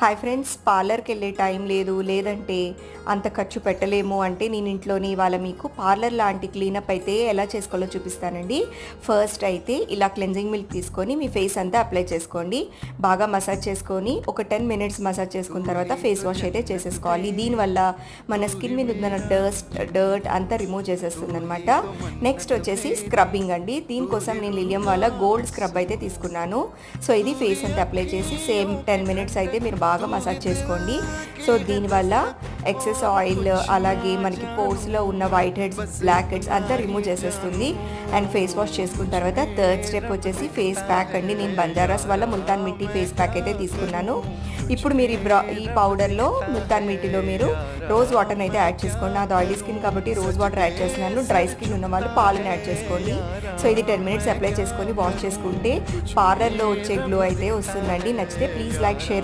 Hi friends పార్లర్కి వెళ్ళే time లేదు లేదంటే అంత ఖర్చు పెట్టలేము అంటే నేను ఇంట్లోని ఇవాళ మీకు పార్లర్ లాంటి క్లీనప్ అయితే ఎలా చేసుకోవాలో చూపిస్తానండి. ఫస్ట్ అయితే ఇలా క్లెన్జింగ్ మిల్క్ తీసుకొని మీ ఫేస్ అంతా అప్లై చేసుకోండి. బాగా మసాజ్ చేసుకొని ఒక టెన్ మినిట్స్ మసాజ్ చేసుకున్న తర్వాత ఫేస్ వాష్ అయితే చేసేసుకోవాలి. దీనివల్ల మన స్కిన్ మీద ఉన్న డస్ట్ డర్ట్ అంతా రిమూవ్ చేసేస్తుంది అనమాట నెక్స్ట్ వచ్చేసి స్క్రబ్బింగ్ అండి. దీనికోసం నేను లిలియం వల్ల గోల్డ్ స్క్రబ్ అయితే తీసుకున్నాను. సో ఇది ఫేస్ అంతా అప్లై చేసి సేమ్ టెన్ మినిట్స్ అయితే మీరు బాగా మసాజ్ చేసుకోండి. సో దీనివల్ల ఎక్సెస్ ఆయిల్ అలాగే మనకి పోర్స్లో ఉన్న వైట్ హెడ్స్ బ్లాక్ హెడ్స్ అంతా రిమూవ్ చేసేస్తుంది. అండ్ ఫేస్ వాష్ చేసుకున్న తర్వాత థర్డ్ స్టెప్ వచ్చేసి ఫేస్ ప్యాక్ అండి. నేను బంజారాస్ వల్ల ముల్తాన్ మిట్టి ఫేస్ ప్యాక్ అయితే తీసుకున్నాను. ఇప్పుడు మీరు ఈ బ్రా ఈ పౌడర్లో ముల్తాన్ మిట్టిలో మీరు రోజ్ వాటర్ని అయితే యాడ్ చేసుకోండి. నాది ఆయిలీ స్కిన్ కాబట్టి రోజ్ వాటర్ యాడ్ చేస్తున్నాను. డ్రై స్కిన్ ఉన్న వాళ్ళు పాలను యాడ్ చేసుకోండి. సో ఇది టెన్ మినిట్స్ అప్లై చేసుకొని వాష్ చేసుకుంటే పార్లర్లో వచ్చే గ్లో అయితే వస్తుందండి. నచ్చితే ప్లీజ్ లైక్ షేర్